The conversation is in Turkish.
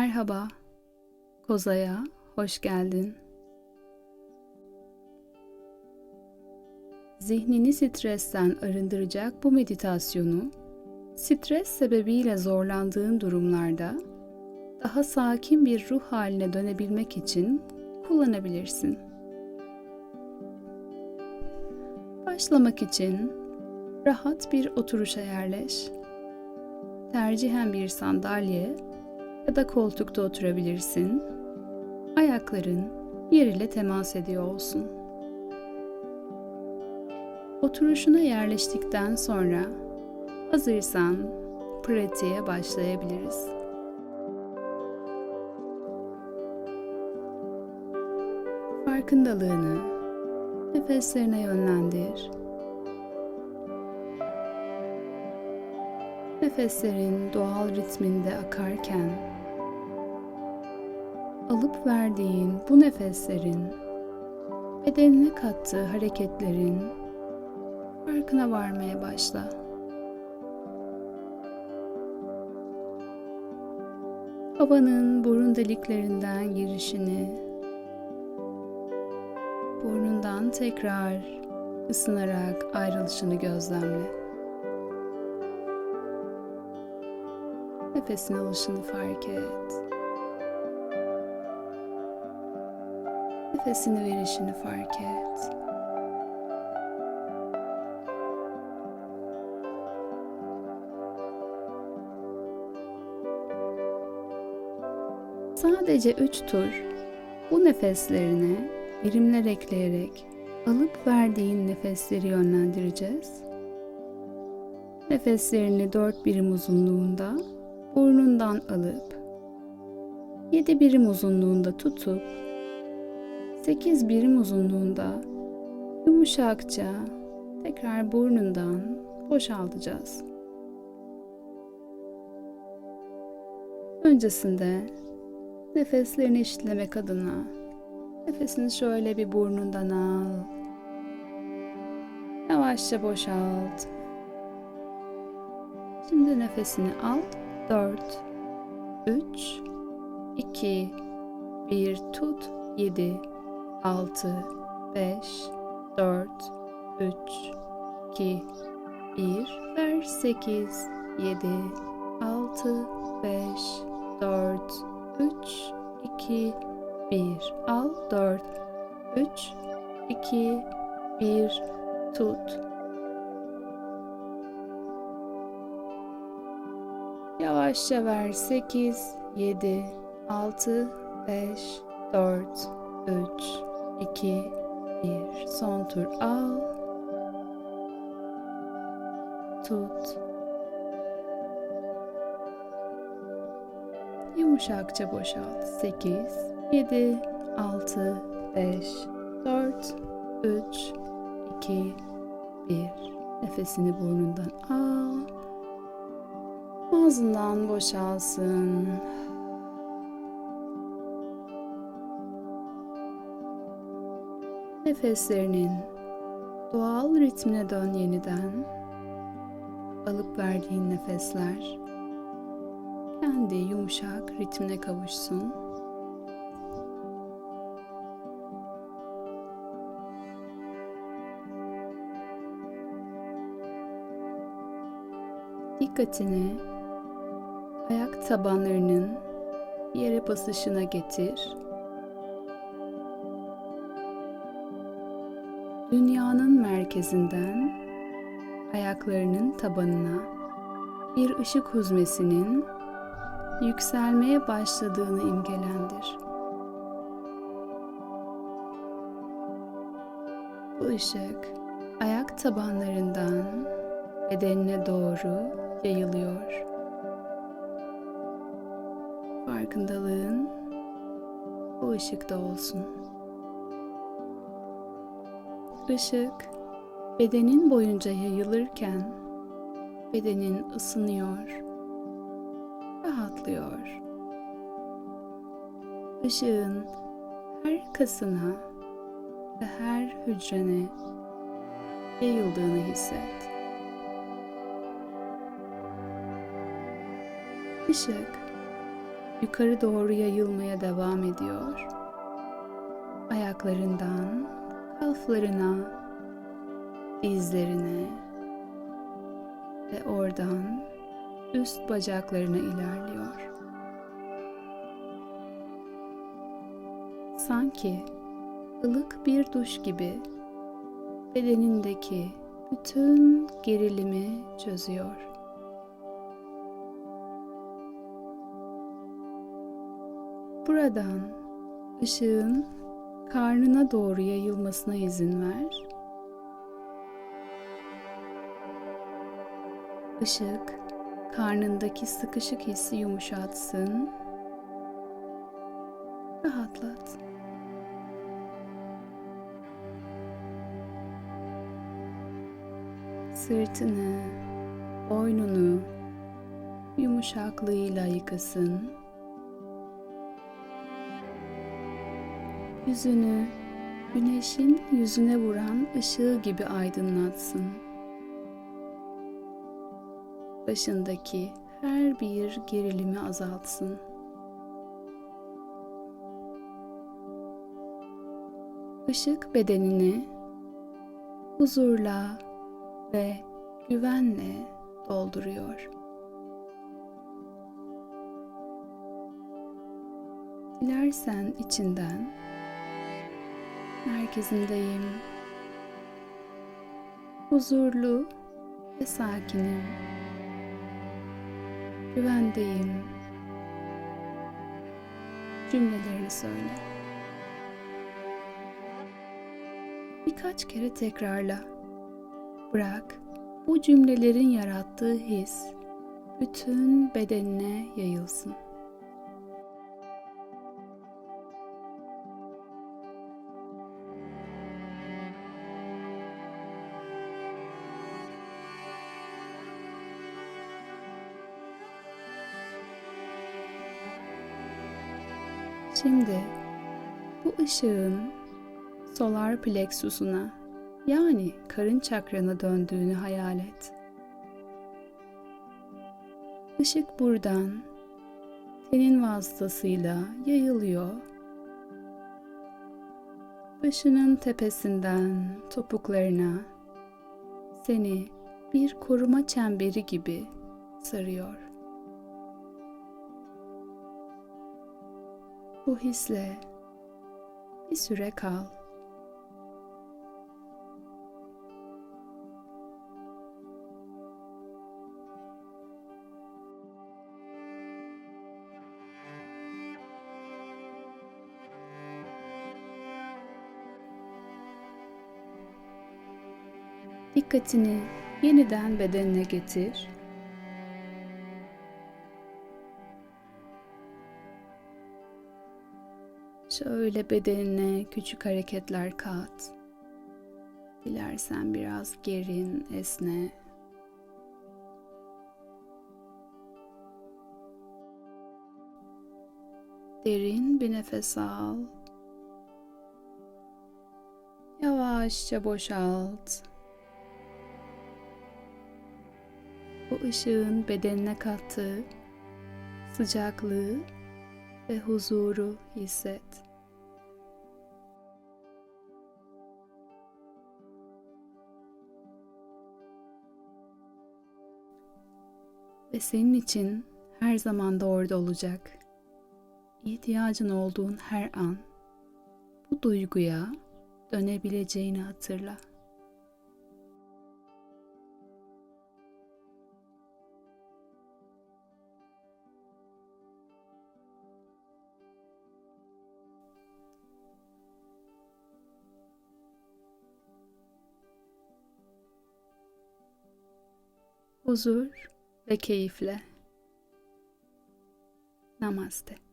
Merhaba, Koza'ya hoş geldin. Zihnini stresten arındıracak bu meditasyonu, stres sebebiyle zorlandığın durumlarda daha sakin bir ruh haline dönebilmek için kullanabilirsin. Başlamak için rahat bir oturuşa yerleş. Tercihen bir sandalye ya da koltukta oturabilirsin. Ayakların yer ile temas ediyor olsun. Oturuşuna yerleştikten sonra hazırsan pratiğe başlayabiliriz. Farkındalığını nefeslerine yönlendir. Nefeslerin doğal ritminde akarken alıp verdiğin bu nefeslerin bedenine kattığı hareketlerin farkına varmaya başla. Havanın burun deliklerinden girişini, burnundan tekrar ısınarak ayrılışını gözlemle. Nefesin alışını fark et. Nefesini verişini fark et. Sadece üç tur bu nefeslerine birimler ekleyerek alıp verdiğin nefesleri yönlendireceğiz. Nefeslerini dört birim uzunluğunda burnundan alıp 7 birim uzunluğunda tutup 8 birim uzunluğunda yumuşakça tekrar burnundan boşaltacağız. Öncesinde nefeslerini eşitlemek adına nefesini şöyle bir burnundan al. Yavaşça boşalt. Şimdi nefesini al 4 3 2 1 tut 7 6 5 4 3 2 1 ver 8 7 6 5 4 3 2 1 al 4 3 2 1 tut. Yavaşça ver 8, 7, 6, 5, 4, 3, 2, 1. Son tur al. Tut. Yumuşakça boşalt. 8, 7, 6, 5, 4, 3, 2, 1. Nefesini burnundan al. Ağzından boşalsın. Nefeslerinin doğal ritmine dön yeniden. Alıp verdiğin nefesler kendi yumuşak ritmine kavuşsun. Dikkatini ayak tabanlarının yere basışına getir. Dünyanın merkezinden ayaklarının tabanına bir ışık huzmesinin yükselmeye başladığını imgelendir. Bu ışık ayak tabanlarından bedenine doğru yayılıyor farkındalığın bu ışıkta olsun. Işık bedenin boyunca yayılırken bedenin ısınıyor, rahatlıyor. Işığın her kasına ve her hücrene yayıldığını hisset. Işık yukarı doğru yayılmaya devam ediyor. Ayaklarından kalflarına, dizlerine ve oradan üst bacaklarına ilerliyor. Sanki ılık bir duş gibi bedenindeki bütün gerilimi çözüyor. Buradan ışığın karnına doğru yayılmasına izin ver. Işık karnındaki sıkışık hissi yumuşatsın. Rahatlat. Sırtını, boynunu yumuşaklığıyla yıkasın. Yüzünü güneşin yüzüne vuran ışığı gibi aydınlatsın. Başındaki her bir gerilimi azaltsın. Işık bedenini huzurla ve güvenle dolduruyor. Dilersen içinden merkezindeyim. Huzurlu ve sakinim. Güvendeyim. Cümlelerini söyle. Birkaç kere tekrarla. Bırak bu cümlelerin yarattığı his bütün bedenine yayılsın. Şimdi bu ışığın solar plexusuna yani karın çakrana döndüğünü hayal et. Işık buradan tenin vasıtasıyla yayılıyor. Başının tepesinden topuklarına seni bir koruma çemberi gibi sarıyor. Bu hisle bir süre kal. Dikkatini yeniden bedenine getir. Şöyle bedenine küçük hareketler kat. Dilersen biraz gerin, esne. Derin bir nefes al. Yavaşça boşalt. Bu ışığın bedenine kattığı sıcaklığı ve huzuru hisset. Ve senin için her zaman da orada olacak. İhtiyacın olduğun her an bu duyguya dönebileceğini hatırla. huzur ve keyifle. Namaste.